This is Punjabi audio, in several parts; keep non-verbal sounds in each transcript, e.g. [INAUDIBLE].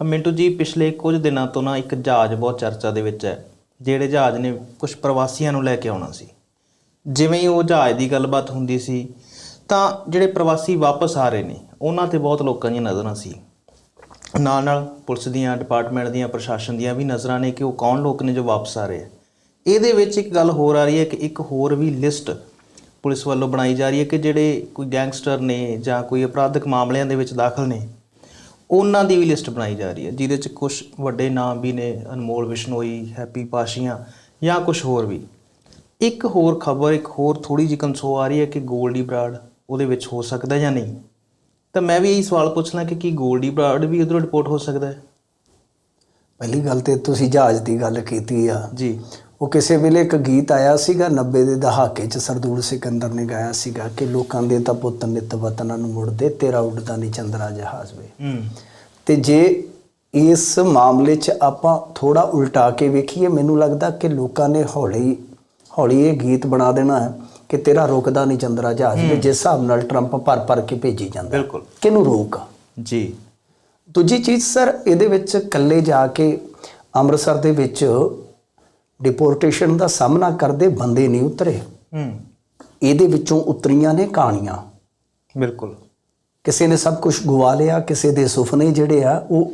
ਮਿੰਟੂ ਜੀ, ਪਿਛਲੇ ਕੁਝ ਦਿਨਾਂ ਤੋਂ ਨਾ ਇੱਕ ਜਹਾਜ਼ ਬਹੁਤ ਚਰਚਾ ਦੇ ਵਿੱਚ ਹੈ, ਜਿਹੜੇ ਜਹਾਜ਼ ਨੇ ਕੁਝ ਪ੍ਰਵਾਸੀਆਂ ਨੂੰ ਲੈ ਕੇ ਆਉਣਾ ਸੀ। ਜਿਵੇਂ ਹੀ ਉਹ ਜਹਾਜ਼ ਦੀ ਗੱਲਬਾਤ ਹੁੰਦੀ ਸੀ, ਤਾਂ ਜਿਹੜੇ ਪ੍ਰਵਾਸੀ ਵਾਪਸ ਆ ਰਹੇ ਨੇ, ਉਹਨਾਂ ਤੇ ਬਹੁਤ ਲੋਕਾਂ ਦੀਆਂ ਨਜ਼ਰਾਂ ਸੀ। ਨਾਲ ਨਾਲ ਪੁਲਿਸ ਦੀਆਂ, ਡਿਪਾਰਟਮੈਂਟ ਦੀਆਂ, ਪ੍ਰਸ਼ਾਸਨ ਦੀਆਂ ਵੀ ਨਜ਼ਰਾਂ ਨੇ ਕਿ ਉਹ ਕੌਣ ਲੋਕ ਨੇ ਜੋ ਵਾਪਸ ਆ ਰਹੇ ਆ। ਇਹਦੇ ਵਿੱਚ ਇੱਕ ਗੱਲ ਹੋਰ ਆ ਰਹੀ ਹੈ ਕਿ ਇੱਕ ਹੋਰ ਵੀ ਲਿਸਟ ਪੁਲਿਸ ਵੱਲੋਂ ਬਣਾਈ ਜਾ ਰਹੀ ਹੈ ਕਿ ਜਿਹੜੇ ਕੋਈ ਗੈਂਗਸਟਰ ਨੇ ਜਾਂ ਕੋਈ ਅਪਰਾਧਿਕ ਮਾਮਲਿਆਂ ਦੇ ਵਿੱਚ ਦਾਖਲ ਨੇ ਉਹਨਾਂ ਦੀ ਵੀ ਲਿਸਟ ਬਣਾਈ ਜਾ ਰਹੀ ਹੈ ਜਿਹਦੇ ਚ ਕੁਝ ਵੱਡੇ ਨਾਮ ਵੀ ਨੇ ਅਨਮੋਲ ਬਿਸ਼ਨੋਈ ਹੈਪੀ ਪਾਸ਼ੀਆਂ ਜਾਂ ਕੁਝ ਹੋਰ ਵੀ। ਇੱਕ ਹੋਰ ਖਬਰ ਇੱਕ ਹੋਰ ਥੋੜੀ ਜਿਹੀ ਕੰਸੋ ਆ ਰਹੀ ਹੈ ਕਿ ਗੋਲਡੀ ਬਰਾੜ ਉਹਦੇ ਵਿੱਚ ਹੋ ਸਕਦਾ ਜਾਂ ਨਹੀਂ। ਤਾਂ ਮੈਂ ਵੀ ਇਹੀ ਸਵਾਲ ਪੁੱਛਣਾ ਕਿ ਕੀ ਗੋਲਡੀ ਬਰਾੜ ਵੀ ਉਧਰੋਂ ਰਿਪੋਰਟ ਹੋ ਸਕਦਾ ਹੈ? ਪਹਿਲੀ ਗੱਲ ਤੇ ਤੁਸੀਂ ਜਹਾਜ਼ ਦੀ ਗੱਲ ਕੀਤੀ ਆ। ਜੀ। ਉਹ ਕਿਸੇ ਵੇਲੇ ਇੱਕ ਗੀਤ ਆਇਆ ਸੀਗਾ 90 ਦੇ ਦਹਾਕੇ ਚ ਸਰਦੂਲ ਸਿਕੰਦਰ ਨੇ ਗਾਇਆ ਸੀਗਾ ਕਿ ਲੋਕਾਂ ਦੇ ਤਾਂ ਪੁੱਤ ਨਿਤ ਵਤਨਾਂ ਨੂੰ ਮੁੜਦੇ ਤੇਰਾ ਉੱਡਦਾ ਨਹੀਂ ਚੰਦਰਾ ਜਹਾਜ਼ ਵੇ। ਤੇ ਜੇ ਇਸ ਮਾਮਲੇ 'ਚ ਆਪਾਂ ਥੋੜਾ ਉਲਟਾ ਕੇ ਵੇਖੀਏ ਮੈਨੂੰ ਲੱਗਦਾ ਕਿ ਲੋਕਾਂ ਨੇ ਹੌਲੀ ਹੌਲੀ ਇਹ ਗੀਤ ਬਣਾ ਦੇਣਾ ਹੈ ਕਿ ਤੇਰਾ ਰੁਕਦਾ ਨਹੀਂ ਚੰਦਰਾ ਜਹਾਜ਼ ਵੀ ਜਿਸ ਹਿਸਾਬ ਨਾਲ ਟਰੰਪ ਭਰ ਭਰ ਕੇ ਭੇਜੀ ਜਾਂਦਾ। ਬਿਲਕੁਲ। ਕਿਹਨੂੰ ਰੋਕ? ਜੀ। ਦੂਜੀ ਚੀਜ਼ ਸਰ ਇਹਦੇ ਵਿੱਚ ਇਕੱਲੇ ਜਾ ਕੇ ਅੰਮ੍ਰਿਤਸਰ ਦੇ ਵਿੱਚ ਡਿਪੋਰਟੇਸ਼ਨ ਦਾ ਸਾਹਮਣਾ ਕਰਦੇ ਬੰਦੇ ਨਹੀਂ ਉਤਰੇ। ਹੂੰ। ਇਹਦੇ ਵਿੱਚੋਂ ਉਤਰੀਆਂ ਨੇ ਕਹਾਣੀਆਂ। ਬਿਲਕੁਲ। ਕਿਸੇ ਨੇ ਸਭ ਕੁਝ ਗਵਾ ਲਿਆ ਕਿਸੇ ਦੇ ਸੁਪਨੇ ਜਿਹੜੇ ਆ ਉਹ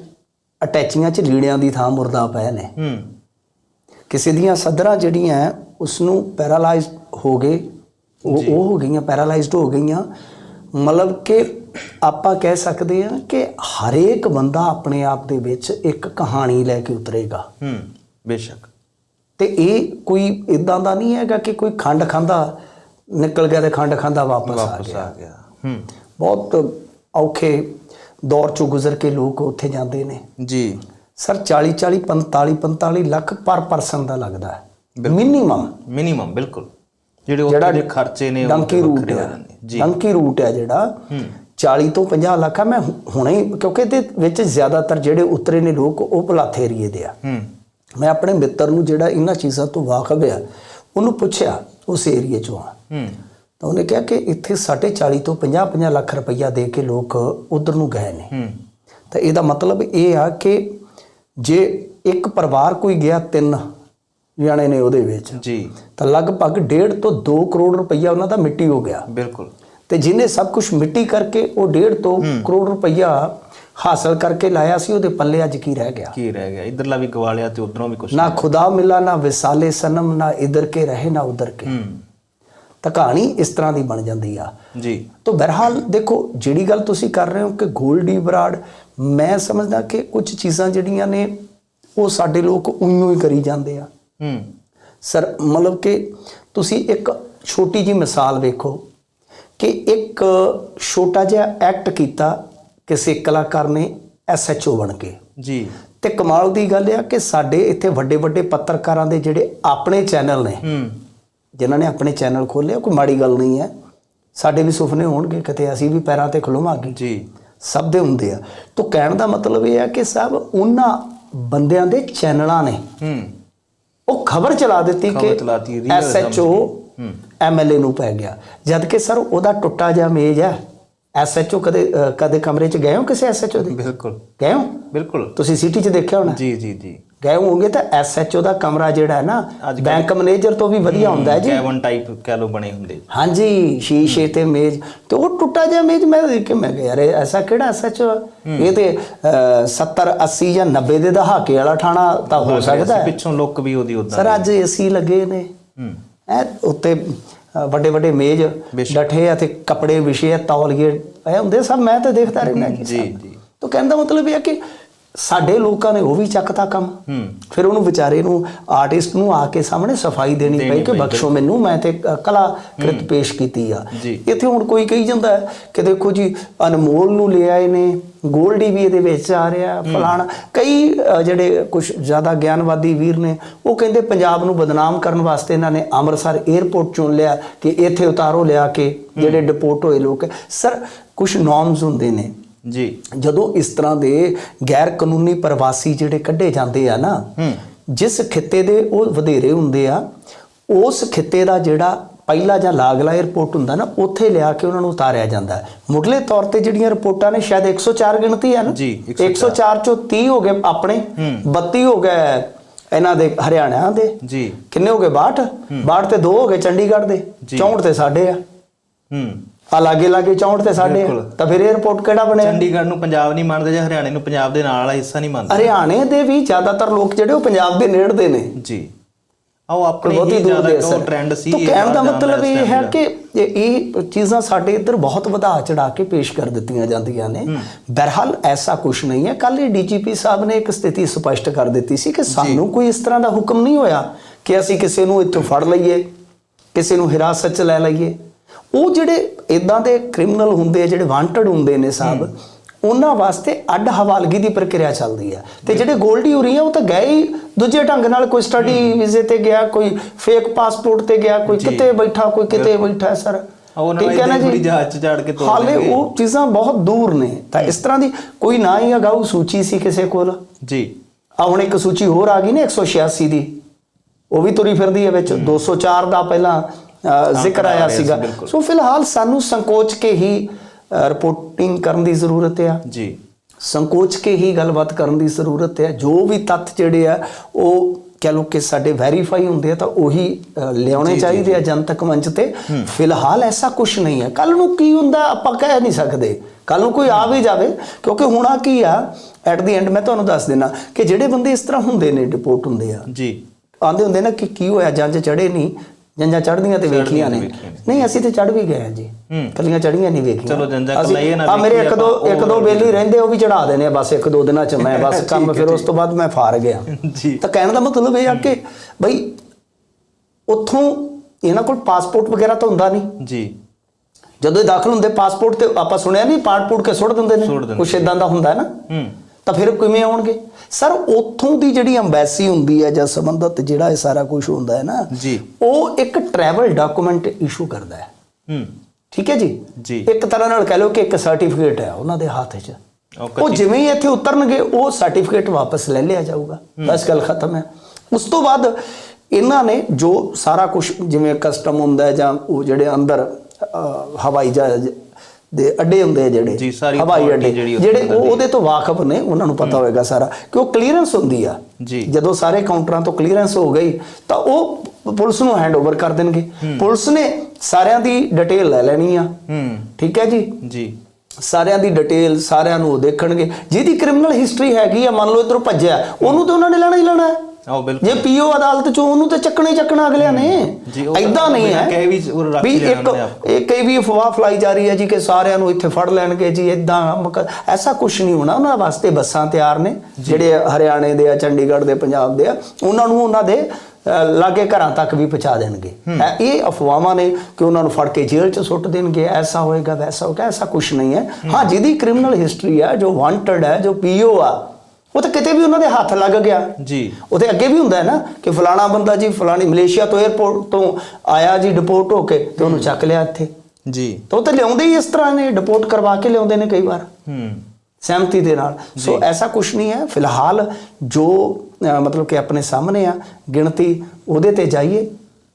ਅਟੈਚੀਆਂ 'ਚ ਲੀੜਿਆਂ ਦੀ ਥਾਂ ਮੁਰਦਾ ਪਏ ਨੇ। ਹੂੰ। ਕਿਸੇ ਦੀਆਂ ਸਦਰਾਂ ਜਿਹੜੀਆਂ ਉਸ ਨੂੰ ਪੈਰਾਲਾਈਜ਼ਡ ਹੋ ਗਏ। ਉਹ ਉਹ ਹੋ ਗਈਆਂ ਪੈਰਾਲਾਈਜ਼ਡ ਹੋ ਗਈਆਂ। ਮਤਲਬ ਕਿ ਆਪਾਂ ਕਹਿ ਸਕਦੇ ਹਾਂ ਕਿ ਹਰੇਕ ਬੰਦਾ ਆਪਣੇ ਆਪ ਦੇ ਵਿੱਚ ਇੱਕ ਕਹਾਣੀ ਲੈ ਕੇ ਉਤਰੇਗਾ। ਹੂੰ ਬੇਸ਼ੱਕ। ਤੇ ਇਹ ਕੋਈ ਇਦਾਂ ਦਾ ਨਹੀਂ ਹੈਗਾ ਕਿ ਕੋਈ ਖੰਡ ਖਾਂਦਾ ਨਿਕਲ ਗਿਆ ਤੇ ਖੰਡ ਖਾਂਦਾ ਵਾਪਸ ਆ ਵਾਪਸ ਗਿਆ ਆ ਗਿਆ। ਹੂੰ। ਬਹੁਤ ਔਖੇ ਦੌਰ ਚੋਂ ਗੁਜ਼ਰ ਕੇ ਲੋਕ ਉੱਥੇ ਜਾਂਦੇ ਨੇ। ਜੀ। ਸਰ 40 40 45 45 ਲੱਖ ਪਰ ਪਰਸਨ ਦਾ ਲੱਗਦਾ ਮਿਨੀਮਮ ਮਿਨੀਮਮ ਬਿਲਕੁਲ। ਜਿਹੜੇ ਉੱਥੇ ਦੇ ਖਰਚੇ ਨੇ ਉਹ ਡੰਕੀ ਰੂਟ ਹੋ। ਜੀ। ਡੰਕੀ ਰੂਟ ਹੈ ਜਿਹੜਾ। ਹੂੰ। 40 ਤੋਂ 50 ਲੱਖ ਆ। ਮੈਂ ਹੁਣੇ ਕਿਉਂਕਿ ਇਹਦੇ ਵਿੱਚ ਜ਼ਿਆਦਾਤਰ ਜਿਹੜੇ ਉਤਰੇ ਨੇ ਲੋਕ ਉਹ ਭਲਾਥੇ ਏਰੀਏ ਦੇ ਆ। ਹੂੰ। ਮੈਂ ਆਪਣੇ ਮਿੱਤਰ ਨੂੰ ਜਿਹੜਾ ਇਹਨਾਂ ਚੀਜ਼ਾਂ ਤੋਂ ਵਾਕਫ ਆ ਉਹਨੂੰ ਪੁੱਛਿਆ ਉਸ ਏਰੀਏ ਚੋਂ ਆ। ਹੂੰ। ਤਾਂ ਉਹਨੇ ਕਿਹਾ ਕਿ ਇੱਥੇ 40 ਤੋਂ 50 50 ਲੱਖ ਰੁਪਈਆ ਦੇ ਕੇ ਲੋਕ ਉਧਰ ਨੂੰ ਗਏ ਨੇ। ਹੂੰ। ਤਾਂ ਇਹਦਾ ਮਤਲਬ ਇਹ ਆ ਕਿ ਜੇ ਇੱਕ ਪਰਿਵਾਰ ਕੋਈ ਗਿਆ ਤਿੰਨ ਜਾਣੇ ਨੇ ਉਹਦੇ ਵਿੱਚ ਜੀ। ਤਾਂ ਲਗਭਗ 1.5 ਤੋਂ 2 ਕਰੋੜ ਰੁਪਈਆ ਉਹਨਾਂ ਦਾ ਮਿੱਟੀ ਹੋ ਗਿਆ। ਬਿਲਕੁਲ। ਤੇ ਜਿਹਨੇ ਸਭ ਕੁਝ ਮਿੱਟੀ ਕਰਕੇ ਉਹ 1.5 ਤੋਂ ਕਰੋੜ ਰੁਪਈਆ ਹਾਸਲ ਕਰਕੇ ਲਾਇਆ ਸੀ ਉਹਦੇ ਪੱਲੇ ਅੱਜ ਕੀ ਰਹਿ ਗਿਆ? ਕੀ ਰਹਿ ਗਿਆ? ਇਧਰਲਾ ਵੀ ਗਵਾਲਿਆ ਤੇ ਉਧਰੋਂ ਵੀ ਕੁਝ ਨਾ ਖੁਦਾ ਮਿਲਾ ਨਾ ਵਿਸਾਲੇ ਸਨਮ ਨਾ ਇਧਰ ਕੇ ਰਹੇ ਨਾ ਉਧਰ ਕੇ। ਤਾਂ ਕਹਾਣੀ ਇਸ ਤਰ੍ਹਾਂ ਦੀ ਬਣ ਜਾਂਦੀ ਆ। ਜੀ। ਤਾਂ ਬਹਰਹਾਲ ਦੇਖੋ ਜਿਹੜੀ ਗੱਲ ਤੁਸੀਂ ਕਰ ਰਹੇ ਹੋ ਕਿ ਗੋਲਡੀ ਬਰਾੜ ਮੈਂ ਸਮਝਦਾ ਕਿ ਕੁਝ ਚੀਜ਼ਾਂ ਜਿਹੜੀਆਂ ਨੇ ਉਹ ਸਾਡੇ ਲੋਕ ਉਈਓ ਹੀ ਕਰੀ ਜਾਂਦੇ ਆ। ਹੂੰ। ਸਰ ਮਤਲਬ ਕਿ ਤੁਸੀਂ ਇੱਕ ਛੋਟੀ ਜੀ ਮਿਸਾਲ ਵੇਖੋ ਕਿ ਇੱਕ ਛੋਟਾ ਜਿਹਾ ਐਕਟ ਕੀਤਾ ਕਿਸੇ ਕਲਾਕਾਰ ਨੇ ਐਸਐਚਓ ਬਣ ਕੇ। ਜੀ। ਤੇ ਕਮਾਲ ਦੀ ਗੱਲ ਆ ਕਿ ਸਾਡੇ ਇੱਥੇ ਵੱਡੇ ਵੱਡੇ ਪੱਤਰਕਾਰਾਂ ਦੇ ਜਿਹੜੇ ਆਪਣੇ ਚੈਨਲ ਨੇ ਹੂੰ। ਜਿਨ੍ਹਾਂ ਨੇ ਆਪਣੇ ਚੈਨਲ ਖੋਲ੍ਹੇ ਕੋਈ ਮਾੜੀ ਗੱਲ ਨਹੀਂ ਹੈ। ਸਾਡੇ ਵੀ ਸੁਪਨੇ ਹੋਣਗੇ ਕਿਤੇ ਅਸੀਂ ਵੀ ਪੈਰਾਂ ਤੇ ਖਲੋਵਾਂਗੇ। ਜੀ। ਸਭ ਦੇ ਹੁੰਦੇ ਆ। ਤੋਂ ਕਹਿਣ ਦਾ ਮਤਲਬ ਇਹ ਹੈ ਕਿ ਸਭ ਉਹਨਾਂ ਬੰਦਿਆਂ ਦੇ ਚੈਨਲਾਂ ਨੇ। ਹੂੰ। ਉਹ ਖਬਰ ਚਲਾ ਦਿੱਤੀ ਕਿ ਐਸਐਚਓ। ਐਮਐਲਏ ਨੂੰ ਪੈ ਗਿਆ। ਜਦ ਕਿ ਸਰ ਉਹਦਾ ਟੁੱਟਾ ਜਿਹਾ ਮੇਜ ਹੈ। ਐਸਐਚਓ ਕਦੇ ਅ, ਕਦੇ ਕਮਰੇ 'ਚ ਗਏ ਹੋ ਕਿਸੇ ਐਸਐਚਓ ਦੇ? ਬਿਲਕੁਲ। ਗਏ ਹੋ? ਬਿਲਕੁਲ। ਤੁਸੀਂ ਸਿਟੀ 'ਚ ਦੇਖਿਆ ਹੋਣਾ? ਜੀ ਜੀ ਜੀ। ਗਏ ਹੋਵੋਗੇ ਤਾਂ ਐਸਐਚਓ ਦਾ ਕਮਰਾ ਜਿਹੜਾ ਹੈ ਨਾ ਅੱਜ ਬੈਂਕ ਮੈਨੇਜਰ ਤੋਂ ਵੀ ਵਧੀਆ ਹੁੰਦਾ ਹੈ ਜੀ। ਕੈਵਨ ਟਾਈਪ ਕਹਿ ਲੋ ਬਣੇ ਹੁੰਦੇ। ਹਾਂਜੀ ਸ਼ੀਸ਼ੇ ਤੇ ਮੇਜ਼ ਤੇ ਉਹ ਟੁੱਟਾ ਜਿਹਾ ਮੇਜ਼ ਮੈਂ ਦੇਖ ਕੇ ਮੈਂ ਕਿਹਾ ਯਾਰ ਇਹ ਐਸਾ ਕਿਹੜਾ ਐਸਐਚਓ ਇਹ ਤੇ ਅ, 70 80 ਜਾਂ 90 ਦੇ ਦਹਾਕੇ ਵਾਲਾ ਠਾਣਾ ਤਾਂ ਹੋ ਸਕਦਾ ਹੈ। ਪਿੱਛੋਂ ਲੁੱਕ ਵੀ ਉਹਦੀ ਉਦਾਂ ਸਰ ਅੱਜ ਏਸੀ ਲੱਗੇ ਨੇ। ਹੂੰ। ਐ ਉੱਤੇ ਵੱਡੇ ਵੱਡੇ ਮੇਜ਼। ਡਠੇ ਆ ਤੇ ਕੱਪੜੇ ਵਿਛੇ ਆ ਤੌਲੀਏ ਇਹ ਹੁੰਦੇ ਸਭ ਮੈਂ ਤਾਂ ਦੇਖਦਾ ਰਹਿੰਦਾ ਜੀ ਜੀ ਤਾਂ ਕਹਿੰਦਾ ਮਤਲਬ ਇਹ ਹੈ ਕਿ ਸਾਡੇ ਲੋਕਾਂ ਨੇ ਉਹ ਵੀ ਚੱਕਤਾ ਕੰਮ। ਫਿਰ ਉਹਨੂੰ ਵਿਚਾਰੇ ਨੂੰ ਆਰਟਿਸਟ ਨੂੰ ਆ ਕੇ ਸਾਹਮਣੇ ਸਫ਼ਾਈ ਦੇਣੀ ਪਈ ਕਿ ਬਖਸ਼ੋ ਮੈਨੂੰ ਮੈਂ ਤੇ ਕ- ਕਲਾਕ੍ਰਿਤ ਪੇਸ਼ ਕੀਤੀ ਆ। ਇੱਥੇ ਹੁਣ ਕੋਈ ਕਹੀ ਜਾਂਦਾ ਕਿ ਦੇਖੋ ਜੀ ਅਨਮੋਲ ਨੂੰ ਲੈ ਆਏ ਨੇ ਗੋਲਡੀ ਵੀ ਇਹਦੇ ਵਿੱਚ ਆ ਰਿਹਾ ਫਲਾਣਾ। ਕਈ ਜਿਹੜੇ ਕੁਝ ਜ਼ਿਆਦਾ ਗਿਆਨਵਾਦੀ ਵੀਰ ਨੇ ਉਹ ਕਹਿੰਦੇ ਪੰਜਾਬ ਨੂੰ ਬਦਨਾਮ ਕਰਨ ਵਾਸਤੇ ਇਹਨਾਂ ਨੇ ਅੰਮ੍ਰਿਤਸਰ 에ਅਰਪੋਰਟ ਚੁਣ ਲਿਆ ਕਿ ਇੱਥੇ ਉਤਾਰੋ ਲਿਆ ਕੇ ਜਿਹੜੇ ਡਿਪੋਰਟ ਹੋਏ ਲੋਕ। ਸਰ ਕੁਝ ਨੋਰਮਸ ਹੁੰਦੇ ਨੇ। ਜੀ। ਜਦੋਂ ਇਸ ਤਰ੍ਹਾਂ ਦੇ ਗੈਰ ਕਾਨੂੰਨੀ ਪ੍ਰਵਾਸੀ ਜਿਹੜੇ ਕੱਢੇ ਜਾਂਦੇ ਆ ਨਾ ਹੂੰ। ਜਿਸ ਖਿੱਤੇ ਦੇ ਉਹ ਵਧੇਰੇ ਹੁੰਦੇ ਆ ਉਸ ਖਿੱਤੇ ਦਾ ਜਿਹੜਾ ਪਹਿਲਾ ਜਾਂ ਲਾਗਲਾ 에ਅਰਪੋਰਟ ਹੁੰਦਾ ਨਾ ਉੱਥੇ ਲਿਆ ਕੇ ਉਹਨਾਂ ਨੂੰ ਉਤਾਰਿਆ ਜਾਂਦਾ ਹੈ। ਮੁੱਢਲੇ ਤੌਰ ਤੇ ਜਿਹੜੀਆਂ ਰਿਪੋਰਟਾਂ ਨੇ ਸ਼ਾਇਦ 104 ਗਿਣਤੀ ਹੈ ਨਾ? ਜੀ, 104 104 ਚੋਂ 30 ਹੋ ਗਏ ਆਪਣੇ 32 ਹੋ ਗਏ ਇਹਨਾਂ ਦੇ ਹਰਿਆਣਾ ਦੇ। ਜੀ। ਕਿੰਨੇ ਹੋ ਗਏ? 62 62 ਤੇ 2 ਹੋ ਗਏ ਚੰਡੀਗੜ੍ਹ ਦੇ। ਜੀ। 64 ਤੇ ਸਾਡੇ ਆ। ਹੂੰ। ਆ ਲਾਗੇ ਲਾਗੇ 64 ਤੇ ਸਾਡੇ। ਤਾਂ ਫਿਰ 에ਅਰਪੋਰਟ ਕਿਹੜਾ ਬਣਿਆ? ਚੰਡੀਗੜ੍ਹ ਨੂੰ ਪੰਜਾਬ ਨਹੀਂ ਮੰਨਦੇ ਜਾਂ ਹਰਿਆਣੇ ਨੂੰ ਪੰਜਾਬ ਦੇ ਨਾਲ ਵਾਲਾ ਹਿੱਸਾ ਨਹੀਂ ਮੰਨਦੇ। ਹਰਿਆਣੇ ਦੇ ਵੀ ਜ਼ਿਆਦਾਤਰ ਲੋਕ ਜਿਹੜੇ ਉਹ ਪੰਜਾਬ ਦੇ ਨੇੜਦੇ ਨੇ। ਜੀ। ਆਓ ਆਪਣੇ ਹੀ ਜ਼ਿਆਦਾ ਦੇ ਕੋ ਅਸਰ ਟ੍ਰੈਂਡ ਸੀ ਇਹ ਕਹਿਣ ਦਾ ਮਤਲਬ ਇਹ ਹੈ ਕਿ ਇਹ ਚੀਜ਼ਾਂ ਸਾਡੇ ਇੱਧਰ ਬਹੁਤ ਵਧਾ ਚੜਾ ਕੇ ਪੇਸ਼ ਕਰ ਦਿੱਤੀਆਂ ਜਾਂਦੀਆਂ ਨੇ। ਬਹਰਹਾਲ ਐਸਾ ਕੁਝ ਨਹੀਂ ਹੈ। ਕੱਲ ਹੀ ਡੀਜੀਪੀ ਸਾਹਿਬ ਨੇ ਇੱਕ ਸਥਿਤੀ ਸਪਸ਼ਟ ਕਰ ਦਿੱਤੀ ਸੀ ਕਿ ਸਾਨੂੰ ਕੋਈ ਇਸ ਤਰ੍ਹਾਂ ਦਾ ਹੁਕਮ ਨਹੀਂ ਹੋਇਆ ਕਿ ਅਸੀਂ ਕਿਸੇ ਨੂੰ ਇੱਥੋਂ ਫੜ ਲਈਏ ਕਿਸੇ ਨੂੰ ਹਿਰਾਸਤ 'ਚ ਲੈ ਲਈਏ। ਉਹ ਜਿਹੜੇ ਇਦਾਂ ਦੇ ਕ੍ਰਿਮੀਨਲ ਹੁੰਦੇ ਆ ਜਿਹੜੇ ਵਾਂਟਡ ਹੁੰਦੇ ਨੇ ਸਾਹਿਬ ਉਹਨਾਂ ਵਾਸਤੇ ਅੱਡ ਹਵਾਲਗੀ ਦੀ ਪ੍ਰਕਿਰਿਆ ਚੱਲਦੀ ਹੈ ਤੇ ਜਿਹੜੇ ਗੋਲਡੀ ਹੋ ਰਹੀ ਆ ਉਹ ਤਾਂ ਗਏ ਹੀ ਦੂਜੇ ਢੰਗ ਨਾਲ ਕੋਈ ਸਟੱਡੀ ਵੀਜ਼ੇ ਤੇ ਗਿਆ ਕੋਈ ਫੇਕ ਪਾਸਪੋਰਟ ਤੇ ਗਿਆ ਕੋਈ। ਕਿਤੇ ਬੈਠਾ ਕੋਈ ਕਿਤੇ ਬੈਠਾ ਸਰ। ਆ ਠੀਕ ਹੈ ਨਾ ਜੀ? ਜਹਾਜ਼ 'ਚ ਚੜ੍ਹ ਕੇ ਤੋਰ ਹਾਲੇ। ਉਹ ਚੀਜ਼ਾਂ ਬਹੁਤ ਦੂਰ ਨੇ। ਤਾਂ ਇਸ ਤਰ੍ਹਾਂ ਦੀ ਕੋਈ ਨਾ ਹੀ ਅਗਾਊ ਸੂਚੀ ਸੀ ਕਿਸੇ ਕੋਲ। ਜੀ। ਆ ਹੁਣ ਇੱਕ ਸੂਚੀ ਹੋਰ ਆ ਗਈ ਨੇ 186 ਦੀ। ਉਹ ਵੀ ਤੁਰੀ ਫਿਰਦੀ ਹੈ। ਵਿੱਚ 204 ਦਾ ਪਹਿਲਾਂ ਜ਼ਿਕਰ ਆਇਆ ਸੀਗਾ। ਸੋ ਫਿਲਹਾਲ ਸਾਨੂੰ ਸੰਕੋਚ ਕੇ ਹੀ ਰਿਪੋਰਟਿੰਗ ਕਰਨ ਦੀ ਜ਼ਰੂਰਤ ਆ। ਜੀ। ਸੰਕੋਚ ਕੇ ਹੀ ਗੱਲਬਾਤ ਕਰਨ ਦੀ ਜ਼ਰੂਰਤ ਹੈ ਜੋ ਵੀ ਤੱਥ ਜਿਹੜੇ ਆ ਉਹ ਕਹ ਲੋ ਕਿ ਸਾਡੇ ਵੈਰੀਫਾਈ ਹੁੰਦੇ ਆ ਤਾਂ ਉਹੀ ਲਿਆਉਣੇ ਚਾਹੀਦੇ ਆ ਜਨਤਕ ਮੰਚ ਤੇ। ਫਿਲਹਾਲ ਐਸਾ ਕੁਝ ਨਹੀਂ ਹੈ ਕੱਲ ਨੂੰ ਕੀ ਹੁੰਦਾ ਆਪਾਂ ਕਹਿ ਨਹੀਂ ਸਕਦੇ। ਕੱਲ ਨੂੰ ਕੋਈ ਆ ਵੀ ਜਾਵੇ ਕਿਉਂਕਿ ਹੁਣਾ ਕੀ ਆ ਐਟ ਦੀ ਐਂਡ ਮੈਂ ਤੁਹਾਨੂੰ ਦੱਸ ਦੇਣਾ ਕਿ ਜਿਹੜੇ ਬੰਦੇ ਇਸ ਤਰ੍ਹਾਂ ਹੁੰਦੇ ਨੇ ਰਿਪੋਰਟ ਹੁੰਦੇ ਆ। ਜੀ। ਆਂਦੇ ਹੁੰਦੇ ਨਾ ਕਿ ਕੀ ਹੋਇਆ ਜੰਜ ਚੜੇ ਨਹੀਂ ਜੰਜਾਂ ਚੜਦੀਆਂ ਤੇ ਵੇਖੀਆਂ ਨੇ। ਨਹੀਂ ਅਸੀਂ ਤੇ ਚੜ ਵੀ ਗਏ ਜੀ। ਕੱਲੀਆਂ ਚੜੀਆਂ ਨਹੀਂ ਵੇਖੀਆਂ। ਚਲੋ ਜੰਞਾਂ ਅਸੀਂ- ਕੱਲਾ ਇਹ ਨਾ ਆ ਮੇਰੇ ਇੱਕ ਦੋ ਇੱਕ ਦੋ ਬੇਲੀ ਰਹਿੰਦੇ ਉਹ ਵੀ ਚੜਾ ਦੇਣੇ ਬਸ ਇੱਕ ਦੋ ਦਿਨਾਂ ਚ ਮੈਂ। [LAUGHS] ਬਸ ਕੰਮ ਫਿਰ ਉਸ ਤੋਂ ਬਾਅਦ ਮੈਂ ਫਾਰ ਗਿਆ। ਜੀ। ਤਾਂ ਕਹਿਣ ਦਾ ਮਤਲਬ ਇਹ ਆ ਕਿ ਬਈ ਉੱਥੋਂ ਇਹਨਾਂ ਕੋਲ ਪਾਸਪੋਰਟ ਵਗੈਰਾ ਤਾਂ ਹੁੰਦਾ ਨਹੀਂ। ਜੀ। ਜਦੋਂ ਇਹ ਦਾਖਲ ਹੁੰਦੇ ਪਾਸਪੋਰਟ ਤੇ ਆਪਾਂ ਸੁਣਿਆ ਨਹੀਂ ਪੂੜ ਕੇ ਸੁੱਟ ਦਿੰਦੇ ਨੇ। ਕੁਛ ਇਦਾਂ ਦਾ ਹੁੰਦਾ ਹੈ ਨਾ। ਹੂੰ। ਤਾਂ ਫਿਰ ਕਿਵੇਂ ਆਉਣਗੇ? ਸਰ ਉੱਥੋਂ ਦੀ ਜਿਹੜੀ ਅੰਬੈਸੀ ਹੁੰਦੀ ਹੈ ਜਾਂ ਸੰਬੰਧਤ ਜਿਹੜਾ ਇਹ ਸਾਰਾ ਕੁਝ ਹੁੰਦਾ ਹੈ ਨਾ ਜੀ। ਉਹ ਇੱਕ ਟਰੈਵਲ ਡਾਕੂਮੈਂਟ ਇਸ਼ੂ ਕਰਦਾ ਹੈ। ਹੂੰ। ਠੀਕ ਹੈ ਜੀ? ਜੀ। ਇੱਕ ਤਰ੍ਹਾਂ ਨਾਲ ਕਹਿ ਲਓ ਕਿ ਇੱਕ ਸਰਟੀਫਿਕੇਟ ਹੈ ਉਹਨਾਂ ਦੇ ਹੱਥ 'ਚ। ਉਹ ਜਿਵੇਂ ਹੀ ਇੱਥੇ ਉਤਰਨਗੇ ਉਹ ਸਰਟੀਫਿਕੇਟ ਵਾਪਸ ਲੈ ਲਿਆ ਜਾਊਗਾ। ਬਸ ਗੱਲ ਖਤਮ ਹੈ। ਉਸ ਤੋਂ ਬਾਅਦ ਇਹਨਾਂ ਨੇ ਜੋ ਸਾਰਾ ਕੁਝ ਜਿਵੇਂ ਕਸਟਮ ਹੁੰਦਾ ਹੈ ਜਾਂ ਉਹ ਜਿਹੜੇ ਅੰਦਰ ਹਵਾਈ ਜਹਾਜ਼ ਦੇ ਅੱਡੇ ਹੁੰਦੇ ਆ ਜੀ, ਜਿਹੜੇ ਸਾਰੀ ਹਵਾਈ ਅੱਡੇ। ਜਿਹੜੀ ਉਹ। ਉਹਦੇ ਤੋਂ ਵਾਕਿਫ ਨੇ ਉਹਨਾਂ ਨੂੰ ਪਤਾ ਹੋਏਗਾ ਸਾਰਾ। ਕਿ ਉਹ ਕਲੀਅਰੈਂਸ ਹੁੰਦੀ ਆ। ਜੀ। ਜਦੋਂ ਸਾਰੇ ਕਾਊਂਟਰਾਂ ਤੋਂ ਕਲੀਅਰੈਂਸ ਹੋ ਗਈ ਤਾਂ ਉਹ ਪੁਲਿਸ ਨੂੰ ਹੈਂਡਓਵਰ ਕਰ ਦੇਣਗੇ। ਪੁਲਿਸ ਨੇ ਸਾਰਿਆਂ ਦੀ ਡਿਟੇਲ ਲੈ ਲੈਣੀ ਆ। ਹੂੰ। ਠੀਕ ਹੈ ਜੀ? ਜੀ। ਸਾਰਿਆਂ ਦੀ ਡਿਟੇਲ ਸਾਰਿਆਂ ਨੂੰ ਉਹ ਦੇਖਣਗੇ। ਜਿਹਦੀ ਕ੍ਰਿਮੀਨਲ ਹਿਸਟਰੀ ਹੈਗੀ ਆ ਮੰਨ ਲਓ ਇਧਰੋਂ ਭੱਜਿਆ ਉਹਨੂੰ ਤਾਂ ਉਹਨਾਂ ਨੇ ਲੈਣਾ ਹੀ ਲੈਣਾ ਹੈ। ਆਓ ਬਿਲਕੁਲ। ਜੇ ਪੀਓ ਅਦਾਲਤ ਚੋਂ ਉਹਨੂੰ ਤੇ ਚੱਕਣਾ ਹੀ ਚੱਕਣਾ ਅਗਲਿਆਂ ਨੇ। ਐਦਾਂ ਨਹੀਂ ਹੈ। ਕਹੇ ਵੀ ਰੱਖ ਵੀ ਇੱਕ। ਇਹ ਕਈ ਵੀ ਅਫਵਾਹ ਫਲਾਈ ਜਾ ਰਹੀ ਹੈ ਜੀ ਕਿ ਸਾਰਿਆਂ ਨੂੰ ਇੱਥੇ ਫੜ ਲੈਣਗੇ ਜੀ ਇਦਾਂ ਐਸਾ ਕੁਝ ਨਹੀਂ ਹੋਣਾ। ਉਹਨਾਂ ਵਾਸਤੇ ਬੱਸਾਂ ਤਿਆਰ ਨੇ ਜਿਹੜੇ ਹਰਿਆਣੇ ਦੇ ਆ ਚੰਡੀਗੜ੍ਹ ਦੇ ਪੰਜਾਬ ਦੇ ਆ ਉਹਨਾਂ ਨੂੰ ਉਹਨਾਂ ਦੇ ਲਾਗੇ ਘਰਾਂ ਤੱਕ ਵੀ ਪਹੁੰਚਾ ਦੇਣਗੇ। ਇਹ- ਇਹ ਅਫਵਾਹਾਂ ਨੇ ਕਿ ਉਹਨਾਂ ਨੂੰ ਫੜ ਕੇ ਜੇਲ੍ਹ 'ਚ ਸੁੱਟ ਦੇਣਗੇ। ਐਸਾ ਹੋਏਗਾ ਵੈਸਾ ਹੋਏਗਾ ਐਸਾ ਕੁਝ ਨਹੀਂ ਹੈ। ਹਾਂ। ਜਿਹਦੀ ਕ੍ਰਿਮੀਨਲ ਹਿਸਟਰੀ ਹੈ ਜੋ ਵਾਂਟਡ ਹੈ ਜੋ ਪੀਓ ਆ ਉਹ ਤਾਂ ਕਿਤੇ ਵੀ ਉਹਨਾਂ ਦੇ ਹੱਥ ਲੱਗ ਗਿਆ। ਜੀ। ਉਹਦੇ ਅੱਗੇ ਵੀ ਹੁੰਦਾ ਹੈ ਨਾ ਕਿ ਫਲਾਣਾ ਬੰਦਾ ਜੀ ਫਲਾਣੀ ਮਲੇਸ਼ੀਆ ਤੋਂ 에ਅਰਪੋਰਟ ਤੋਂ ਆਇਆ ਜੀ ਡਿਪੋਰਟ ਹੋ ਕੇ ਤੇ ਉਹਨੂੰ ਚੱਕ ਲਿਆ ਇੱਥੇ। ਜੀ। ਤਾਂ ਉਹ ਤਾਂ ਲਿਆਉਂਦੇ ਹੀ ਇਸ ਤਰ੍ਹਾਂ ਨੇ ਡਿਪੋਰਟ ਕਰਵਾ ਕੇ ਲਿਆਉਂਦੇ ਨੇ ਕਈ ਵਾਰ। ਹੂੰ। ਸਹਿਮਤੀ ਦੇ ਨਾਲ। ਸੋ ਐਸਾ ਕੁਝ ਨਹੀਂ ਹੈ। ਫਿਲਹਾਲ ਜੋ ਮਤਲਬ ਕਿ ਆਪਣੇ ਸਾਹਮਣੇ ਆ ਗਿਣਤੀ ਉਹਦੇ ਤੇ ਜਾਈਏ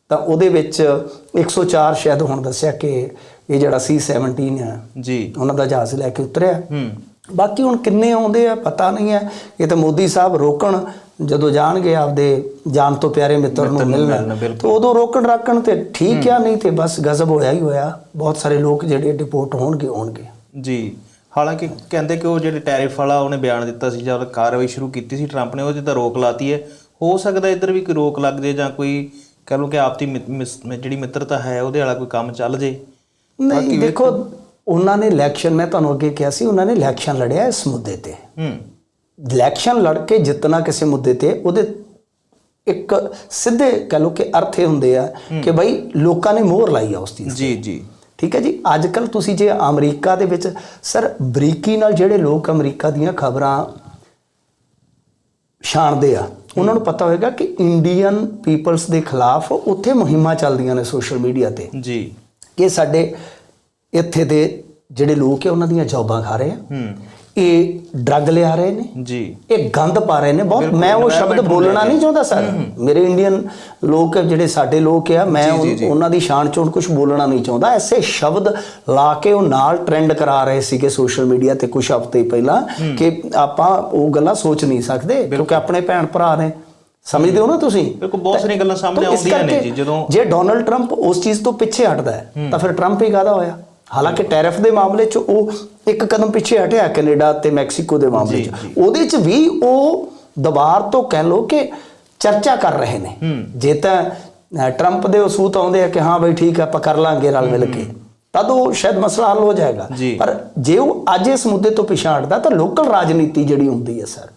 ਤਾਂ ਉਹਦੇ ਵਿੱਚ 104 ਸ਼ਾਇਦ ਹੁਣ ਦੱਸਿਆ ਕਿ ਇਹ ਜਿਹੜਾ C17 ਆ ਜੀ। ਉਹਨਾਂ ਦਾ ਜਹਾਜ਼ ਲੈ ਕੇ ਉਤਰਿਆ। ਹੂੰ। ਬਾਕੀ ਹੁਣ ਕਿੰਨੇ ਆਉਂਦੇ ਆ ਪਤਾ ਨਹੀਂ ਹੈ। ਇਹ ਤਾਂ ਮੋਦੀ ਸਾਹਿਬ ਰੋਕਣ ਜਦੋਂ ਜਾਣਗੇ ਆਪਦੇ ਜਾਨ ਤੋਂ ਪਿਆਰੇ ਮਿੱਤਰ ਨੂੰ ਮਿਲਣ। ਤਾਂ ਉਦੋਂ ਰੋਕਣ ਰੱਖਣ ਤੇ ਠੀਕ ਆ ਨਹੀਂ ਤੇ ਬਸ ਗਜ਼ਬ ਹੋਇਆ ਹੀ ਹੋਇਆ। ਬਹੁਤ ਸਾਰੇ ਲੋਕ ਜਿਹੜੇ ਡਿਪੋਰਟ ਹੋਣਗੇ ਹੋਣਗੇ ਜੀ। ਹਾਲਾਂਕਿ ਕਹਿੰਦੇ ਕਿ ਉਹ ਜਿਹੜੇ ਟੈਰਿਫ ਵਾਲਾ ਉਹਨੇ ਬਿਆਨ ਦਿੱਤਾ ਸੀ ਜਦ ਕਾਰਵਾਈ ਸ਼ੁਰੂ ਕੀਤੀ ਸੀ ਟਰੰਪ ਨੇ ਉਹ ਤਾਂ ਰੋਕ ਲਾਤੀ ਹੈ। ਹੋ ਸਕਦਾ ਇੱਧਰ ਵੀ ਕੋਈ ਰੋਕ ਲੱਗ ਜੇ ਜਾਂ ਕੋਈ ਕਹ ਲਓ ਕਿ ਆਪਦੀ ਜਿਹੜੀ ਮਿੱਤਰਤਾ ਹੈ ਉਹਦੇ ਵਾਲਾ ਕੋਈ ਕੰਮ ਚੱਲ ਜੇ। ਨਹੀਂ ਦੇਖੋ ਉਹਨਾਂ ਨੇ ਇਲੈਕਸ਼ਨ ਮੈਂ ਤੁਹਾਨੂੰ ਅੱਗੇ ਕਿਹਾ ਸੀ ਉਹਨਾਂ ਨੇ ਇਲੈਕਸ਼ਨ ਲੜਿਆ ਇਸ ਮੁੱਦੇ ਤੇ। ਹੂੰ। ਇਲੈਕਸ਼ਨ ਲੜ ਕੇ ਜਿੱਤਣਾ ਕਿਸੇ ਮੁੱਦੇ ਤੇ ਉਹਦੇ ਇੱਕ ਸਿੱਧੇ ਕਹ ਲਓ ਕਿ ਅਰਥ ਇਹ ਹੁੰਦੇ ਆ ਕਿ ਭਾਈ ਲੋਕਾਂ ਨੇ ਮੋਹਰ ਲਾਈ ਆ ਉਸ ਚੀਜ਼ ਜੀ ਜੀ। ਠੀਕ ਹੈ ਜੀ? ਅੱਜ ਕੱਲ ਤੁਸੀਂ ਜੇ ਅਮਰੀਕਾ ਦੇ ਵਿੱਚ ਸਰ ਬਰੀਕੀ ਨਾਲ ਜਿਹੜੇ ਲੋਕ ਅਮਰੀਕਾ ਦੀਆਂ ਖਬਰਾਂ ਛਾਣਦੇ ਆ ਉਹਨਾਂ ਨੂੰ ਪਤਾ ਹੋਵੇਗਾ ਕਿ ਇੰਡੀਅਨ ਪੀਪਲਸ ਦੇ ਖਿਲਾਫ ਉੱਥੇ ਮੁਹਿੰਮਾਂ ਚੱਲਦੀਆਂ ਨੇ ਸੋਸ਼ਲ ਮੀਡੀਆ ਤੇ। ਜੀ। ਕਿ ਸਾਡੇ ਇੱਥੇ ਦੇ ਜਿਹੜੇ ਲੋਕ ਆ ਉਹਨਾਂ ਦੀਆਂ ਜੌਬਾਂ ਖਾ ਰਹੇ ਆ। ਹੂੰ। ਇਹ ਡਰੱਗ ਲਿਆ ਰਹੇ ਨੇ। ਜੀ। ਇਹ ਗੰਦ ਪਾ ਰਹੇ ਨੇ ਬਹੁਤ। ਮੈਂ ਉਹ ਸ਼ਬਦ ਬੋਲਣਾ ਨਹੀਂ ਚਾਹੁੰਦਾ ਸਰ। ਮੇਰੇ ਇੰਡੀਅਨ ਲੋਕ ਜਿਹੜੇ ਸਾਡੇ ਲੋਕ ਆ ਮੈਂ ਉਹਨਾਂ ਦੀ ਸ਼ਾਨ ਚੋਂ ਕੁਝ ਬੋਲਣਾ ਨਹੀਂ ਚਾਹੁੰਦਾ। ਐਸੇ ਸ਼ਬਦ ਲਾ ਕੇ ਉਹ ਨਾਲ ਟ੍ਰੈਂਡ ਕਰਾ ਰਹੇ ਸੀਗੇ ਸੋਸ਼ਲ ਮੀਡੀਆ ਤੇ ਕੁਝ ਹਫ਼ਤੇ ਪਹਿਲਾਂ ਕਿ ਆਪਾਂ ਉਹ ਗੱਲਾਂ ਸੋਚ ਨਹੀਂ ਸਕਦੇ ਕਿਉਂਕਿ ਆਪਣੇ ਭੈਣ ਭਰਾ ਨੇ। ਸਮਝਦੇ ਹੋ ਨਾ ਤੁਸੀਂ? ਬਿਲਕੁਲ ਬਹੁਤ ਸਾਰੀਆਂ ਗੱਲਾਂ ਸਾਹਮਣੇ ਆਉਂਦੀਆਂ ਨੇ ਜੀ ਜਦੋਂ ਜੇ ਡੋਨਲਡ ਟਰੰਪ ਉਸ ਚੀਜ਼ ਤੋਂ ਪਿੱਛੇ ਹਟਦਾ ਹੈ ਤਾਂ ਫਿਰ ਟਰੰਪ ਹੀ ਕਾਹਦਾ ਹੋਇਆ? ਹਾਲਾਂਕਿ ਟੈਰਿਫ ਦੇ ਮਾਮਲੇ 'ਚ ਉਹ ਇੱਕ ਕਦਮ ਪਿੱਛੇ ਹਟਿਆ ਕੈਨੇਡਾ ਤੇ ਮੈਕਸੀਕੋ ਦੇ ਮਾਮਲੇ 'ਚ। ਉਹਦੇ 'ਚ ਵੀ ਉਹ ਦਬਾਰ ਤੋਂ ਕਹਿ ਲੋ ਕਿ ਚਰਚਾ ਕਰ ਰਹੇ ਨੇ। ਜੇ ਤਾਂ ਟਰੰਪ ਦੇ ਉਸੂਤ ਆਉਂਦੇ ਆ ਕਿ ਹਾਂ ਬਈ ਠੀਕ ਆ ਆਪਾਂ ਕਰ ਲਾਂਗੇ ਰਲ ਮਿਲ ਕੇ। ਤਦ ਉਹ ਸ਼ਾਇਦ ਮਸਲਾ ਹੱਲ ਹੋ ਜਾਏਗਾ। ਪਰ ਜੇ ਉਹ ਅੱਜ ਇਸ ਮੁੱਦੇ ਤੋਂ ਪਿਛਾਂ ਹਟਦਾ ਤਾਂ ਲੋਕਲ ਰਾਜਨੀਤੀ ਜਿਹੜੀ ਹੁੰਦੀ ਹੈ ਸਰ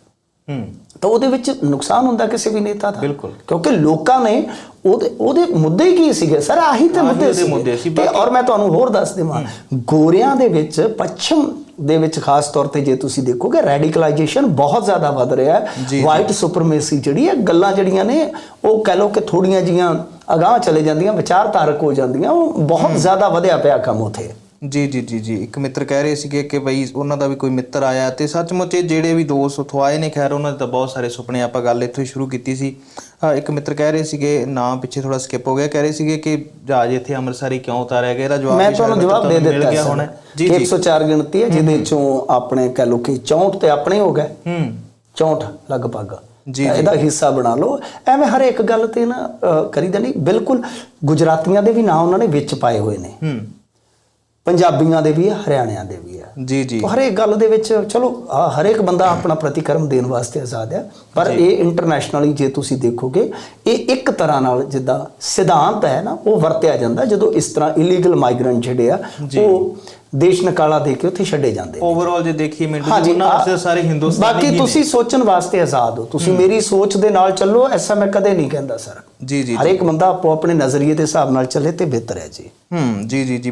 ਤਾਂ ਉਹਦੇ ਵਿੱਚ ਨੁਕਸਾਨ ਹੁੰਦਾ ਕਿਸੇ ਵੀ ਨੇਤਾ ਦਾ। ਬਿਲਕੁਲ। ਕਿਉਂਕਿ ਲੋਕਾਂ ਨੇ ਉਹਦੇ ਉਹਦੇ ਮੁੱਦੇ ਹੀ ਕੀ ਸੀਗੇ? ਸਰ ਆਹੀ ਤਾਂ ਮੁੱਦੇ ਸੀ, ਤੇ ਔਰ ਮੈਂ ਤੁਹਾਨੂੰ ਹੋਰ ਦੱਸ ਦੇਵਾਂ ਗੋਰਿਆਂ ਦੇ ਵਿੱਚ ਪੱਛਮ ਦੇ ਵਿੱਚ ਖਾਸ ਤੌਰ ਤੇ ਜੇ ਤੁਸੀਂ ਦੇਖੋਗੇ ਰੈਡੀਕਲਾਈਜੇਸ਼ਨ ਬਹੁਤ ਜ਼ਿਆਦਾ ਵੱਧ ਰਿਹਾ ਹੈ। ਵਾਈਟ ਸੁਪਰਮੇਸੀ ਜਿਹੜੀ ਹੈ ਗੱਲਾਂ ਜਿਹੜੀਆਂ ਨੇ ਉਹ ਕਹਿ ਲਓ ਕਿ ਥੋੜੀਆਂ ਜੀਆਂ ਅਗਾਹ ਚਲੇ ਜਾਂਦੀਆਂ ਵਿਚਾਰਧਾਰਕ ਹੋ ਜਾਂਦੀਆਂ ਉਹ ਬਹੁਤ ਜ਼ਿਆਦਾ ਵਧਿਆ ਪਿਆ ਕੰਮ ਉਥੇ। ਜੀ ਜੀ ਜੀ ਜੀ। ਇੱਕ ਮਿੱਤਰ ਕਹਿ ਰਹੇ ਸੀਗੇ ਕਿ ਬਈ ਉਹਨਾਂ ਦਾ ਵੀ ਕੋਈ ਮਿੱਤਰ ਆਇਆ ਤੇ ਸੱਚਮੁੱਚ ਇਹ ਜਿਹੜੇ ਵੀ ਦੋਸਤ ਉੱਥੋਂ ਆਏ ਨੇ ਖੈਰ ਉਹਨਾਂ ਦੇ ਤਾਂ ਬਹੁਤ ਸਾਰੇ ਸੁਪਨੇ ਆਪਾਂ ਗੱਲ ਇੱਥੋਂ ਹੀ ਸ਼ੁਰੂ ਕੀਤੀ ਸੀ। ਇੱਕ ਮਿੱਤਰ ਕਹਿ ਰਹੇ ਸੀਗੇ ਨਾਂ ਪਿੱਛੇ ਥੋੜਾ ਸਕਿਪ ਹੋ ਗਿਆ ਕਹਿ ਰਹੇ ਸੀਗੇ ਕਿ ਜਹਾਜ਼ ਇੱਥੇ ਅੰਮ੍ਰਿਤਸਰ ਕਿਉਂ ਉਤਾਰਿਆ ਗਿਆ? ਇਹਦਾ ਜਵਾਬ ਮੈਂ ਤੁਹਾਨੂੰ ਜਵਾਬ ਦੇ ਦਿੱਤਾ ਗਿਆ ਹੋਣਾ। ਜੀ ਕਿ ਜੀ 104 ਗਿਣਤੀ ਹੈ ਜਿਹਦੇ ਚੋਂ ਆਪਣੇ ਕਹਿ ਲਓ ਕਿ 64 ਤੇ ਆਪਣੇ ਹੋ ਗਏ। ਹੂੰ। 64 ਲਗਭਗ। ਜੀ, ਇਹਦਾ ਹਿੱਸਾ ਬਣਾ ਲਓ। ਐਵੇਂ ਹਰ ਇੱਕ ਗੱਲ ਤੇ ਨਾ ਕਰੀਦਾ ਨਹੀਂ ਬਿਲਕੁਲ ਗੁਜਰਾਤੀਆਂ ਦੇ ਵੀ ਨਾਂ ਉਹਨਾਂ ਨੇ ਵਿੱਚ ਪਾਏ ਹੋਏ ਨੇ। ਹੂੰ। ਪੰਜਾਬੀਆਂ ਦੇ ਵੀ ਆ ਹਰਿਆਣਿਆਂ ਦੇ ਵੀ ਆ ਜੀ ਜੀ। ਤਾਂ ਹਰ ਇੱਕ ਗੱਲ ਦੇ ਵਿੱਚ ਚਲੋ ਆ, ਹਰ ਇੱਕ ਬੰਦਾ ਆਪਣਾ ਪ੍ਰਤੀਕਰਮ ਦੇਣ ਵਾਸਤੇ ਆਜ਼ਾਦ ਹੈ ਪਰ ਇਹ ਇੰਟਰਨੈਸ਼ਨਲੀ ਜੇ ਤੁਸੀਂ ਦੇਖੋਗੇ ਇਹ ਇੱਕ ਤਰ੍ਹਾਂ ਨਾਲ ਜਿੱਦਾਂ ਸਿਧਾਂਤ ਹੈ ਨਾ ਉਹ ਵਰਤਿਆ ਜਾਂਦਾ ਜਦੋਂ ਇਸ ਤਰ੍ਹਾਂ ਇਲੀਗਲ ਮਾਈਗ੍ਰੈਂਟ ਜਿਹੜੇ ਆ ਉਹ ਦੇਸ਼ ਨਕਾਲਾ ਦੇ ਕੇ ਉੱਥੇ ਛੱਡੇ ਜਾਂਦੇ ਨੇ। ਓਵਰਆਲ ਜੇ ਦੇਖੀਏ ਮਿੰਟੂ ਜੀ ਉਹਨਾਂ ਵਾਸਤੇ ਸਾਰੇ ਹਿੰਦੁਸਤਾਨੀ ਬਾਕੀ। ਤੁਸੀਂ ਸੋਚਣ ਵਾਸਤੇ ਆਜ਼ਾਦ ਹੋ। ਤੁਸੀਂ ਮੇਰੀ ਸੋਚ ਦੇ ਨਾਲ ਚੱਲੋ ਐਸਾ ਮੈਂ ਕਦੇ ਨਹੀਂ ਕਹਿੰਦਾ ਸਰ। ਜੀ ਜੀ ਹਰ ਇੱਕ ਬੰਦਾ ਆਪੋ ਆਪਣੇ ਨਜ਼ਰੀਏ ਦੇ ਹਿਸਾਬ ਨਾਲ ਚੱਲੇ ਤੇ ਬਿਹਤਰ ਹੈ ਜੀ। ਹੂੰ ਜੀ ਜੀ ਜੀ।